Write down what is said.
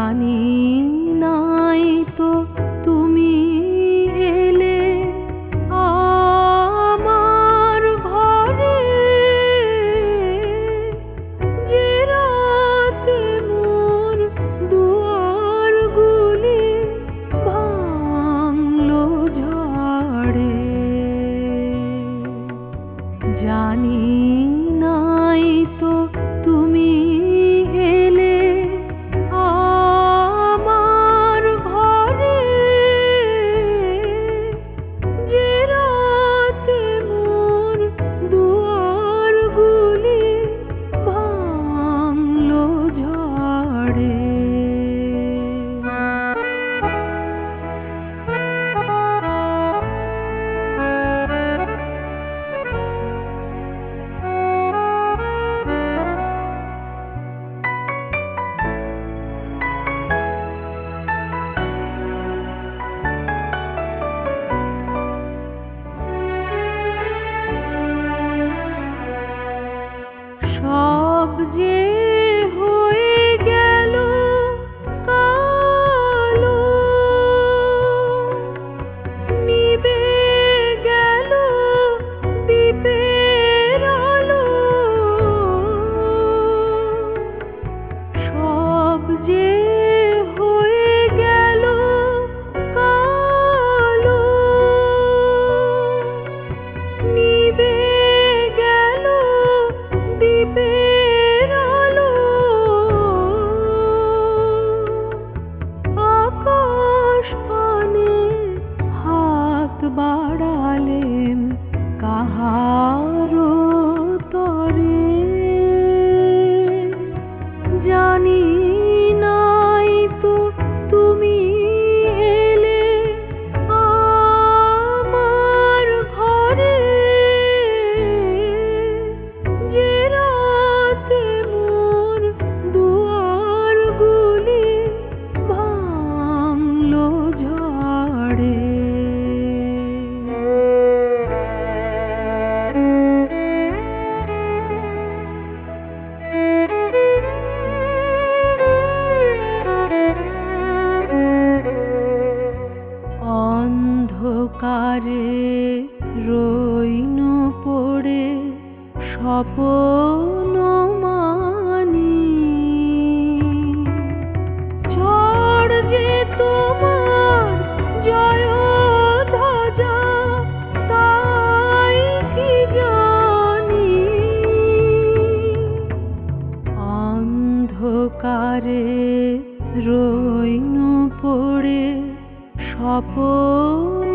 জানি নাই তো তুমি এলে আমার ঘরে। যে রাতে মোর দুয়ার গুলি ভাঙলো ঝড়ে। জানি রইন পড়ে স্বপন মানি। ঝড় যে তোমার জয় ধ্বজা, তাই কি জানি? অন্ধকারে রইন পড়ে স্বপন